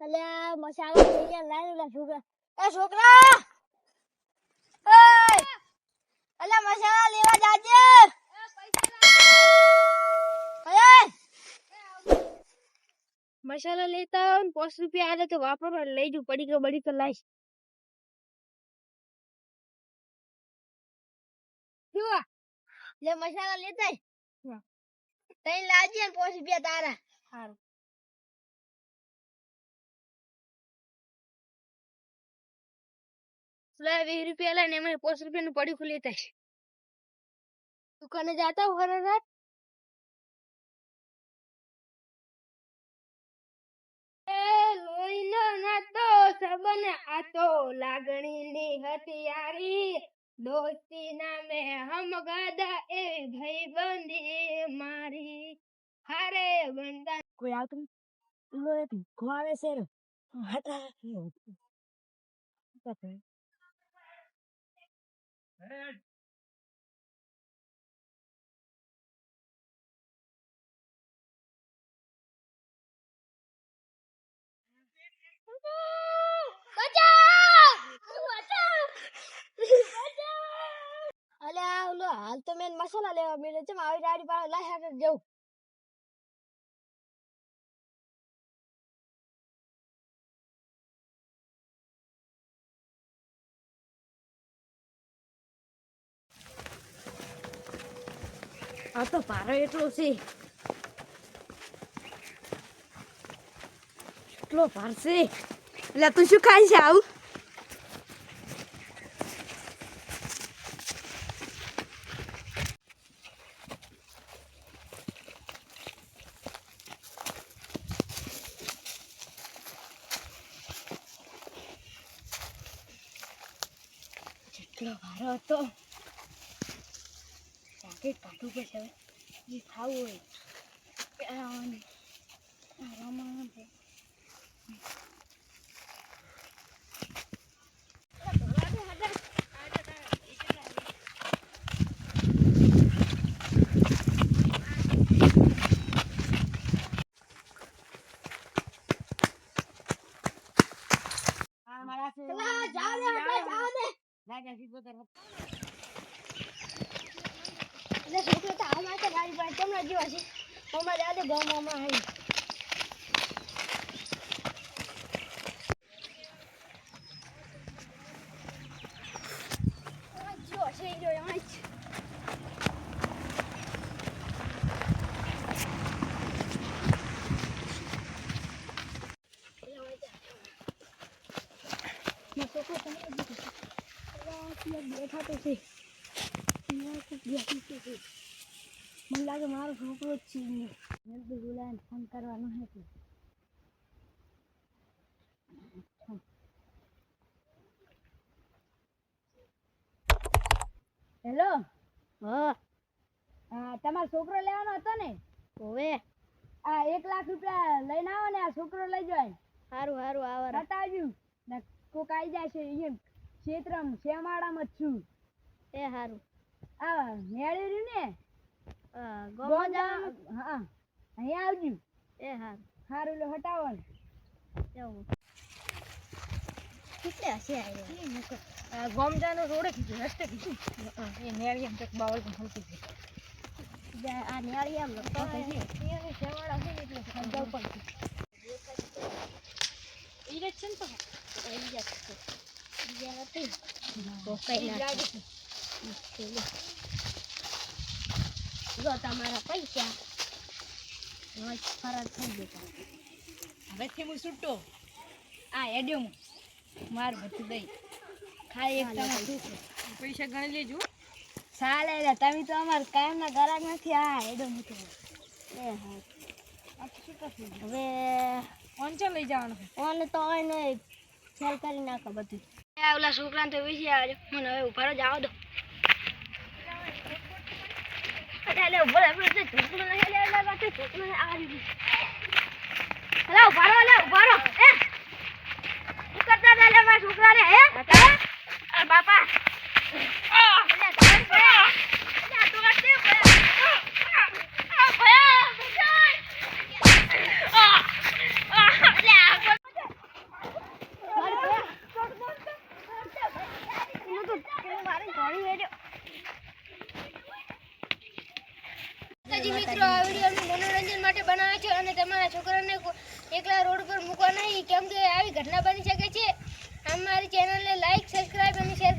અલ્યા મસાલો લઈ ગયા લાઈ લે છોકરા. એ છોકરા! એય! અલ્યા મસાલા લેવા જાજે! મસાલા લેતા આવો ને પાંચ રૂપિયા આવે તો વાપરો લઈ જુ પડી ગયો બડી તો લાઈશ. લે મસાલા લેતા. તઈ લાવજે પાંચ રૂપિયા તારા. સારું લે વીસ રૂપિયા લઈને એમને પાંચ રૂપિયાનું પડીકું ખુલી થાય દુકાને જાતા હર રાત લોહીનો નાતો સબન આતો લાગણીની હથિયારી દોસ્તી નામે હમ ગાદા એ ભાઈબંધી મારી. હારે બંધા કોઈ આવતું લો આવે છે હતા અલ્યા ઓલો હાલ તો મેં મસાલા લેવા મળ્યો છે આવી ગાડી પાસે લાય હાટે જવું આ તો ભારો એટલો છે. એટલો ભાર છે. એટલે તું શું ખાય છે આવું? જેટલો ભારો હતો. જાકેટ કાઢવું પડશે હવે જે ખાવું હોય. પહેરાવાનું રમવાનું છે. આપણે જાવ દે એટલે છોકરો તો હાલ માટે મારી પાસે તમને જેવા છે આવી. જો અહીં જ. મારો છોકરો બેઠા તો છે અહીંયા કોક બેઠું તો છે મને લાગે મારો છોકરો જ છે અહીંયા બોલાવીને ફોન કરવાનો હતો હેલો? હા તમારો છોકરો લેવાનો હતો ને? હવે. આ એક લાખ રૂપિયા લઈને આવો ને આ છોકરો લઈ જાય સારું સારું આવો બતાવજો. કોક આવી જાય છે અહીંયા ક્ષેત્રમ શેમાળામાં જ છું. એ સારું આ મેળી રહ્યું ને? ગોંજા હા અહીંયા આવજો. એ હા સારું લો હટાવો ને કેટલે હશે આ ગોમજાનો રોડે કીધું રસ્તે કીધું. એ મેળી એમ બાવળ પણ હલતી છે. આ નેળી એમ લખતો શેવાળા છે. એટલે સમજાવ પણ ઈ જ છે ને તો. ઈ જ છે. બીજા નથી. જો તમારા પૈસા રોજ ફરજ થઈ જતા હવેથી હું છૂટો. આ એડ્યો હું. મારું બધું દઈ. ખાલી એક તમે પૈસા ગણી લેજો. ચાલે લે તમે તો અમારે કાયમના ગરાક નથી. આ એડો મૂકો એ હા. હવે ફોન ચા લઈ જવાનું ફોન તો હોય ને સેલ કરી નાખો બધું. એ ઓલા છોકરાને તો વિશે આવજો. મને હવે ઉભારો જ આવો દો. અરે ઊભો રહે આપણે છોકરો નહીં લે લે બાકી છોકરો આ રીત અરે ઉભારો લે ઉભારો એ શું કરતા હતા મારા છોકરા રે હે બાપા. માતાજી મિત્રો, આ વિડીયોનું મનોરંજન માટે બનાવે છે અને તમારા છોકરાને એકલા રોડ પર મૂકવા નહીં. કેમ કે આવી ઘટના બની શકે છે. અમારી ચેનલને લાઈક સબસ્ક્રાઈબ અને શેર